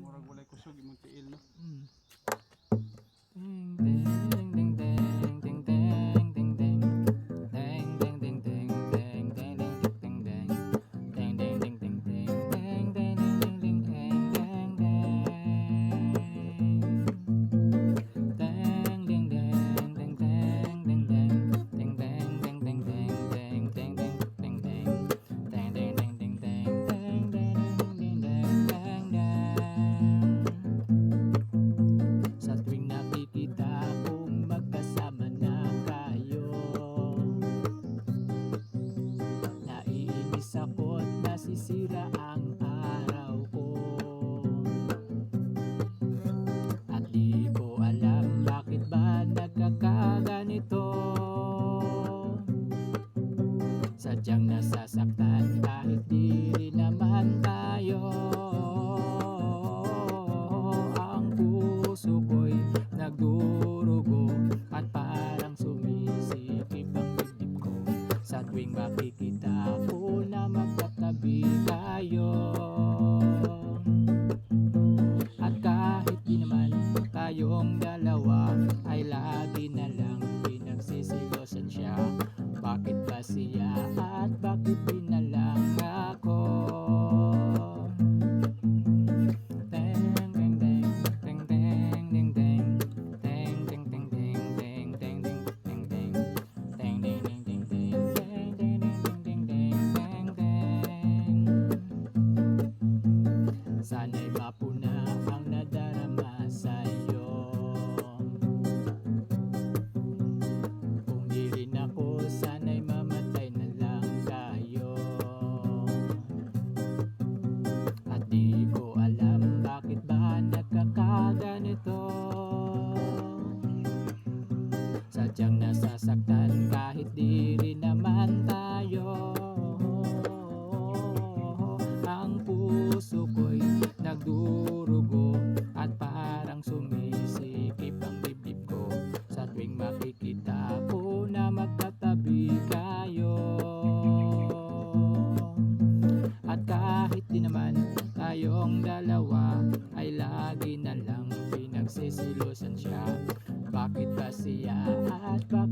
Murag walay kusog imong tiil no. Mm. Ding. Sumisikip ang dibdib ko Sa tuwing makikita ko na magkatabi kayo At kahit di naman tayong dalawa Ay lagi na lang pinagsisilosan siya. Bakit ba siya Sadyang nasasaktan kahit di rin naman tayo. Ang puso ko'y nagdurugo At parang sumisikip ang dibdib ko. Sa tuwing makikita ko na magkatabi kayo. At kahit di naman tayong dalawa Ay lagi na lang pinagsisilosan siya. Bakit ba siya at bakit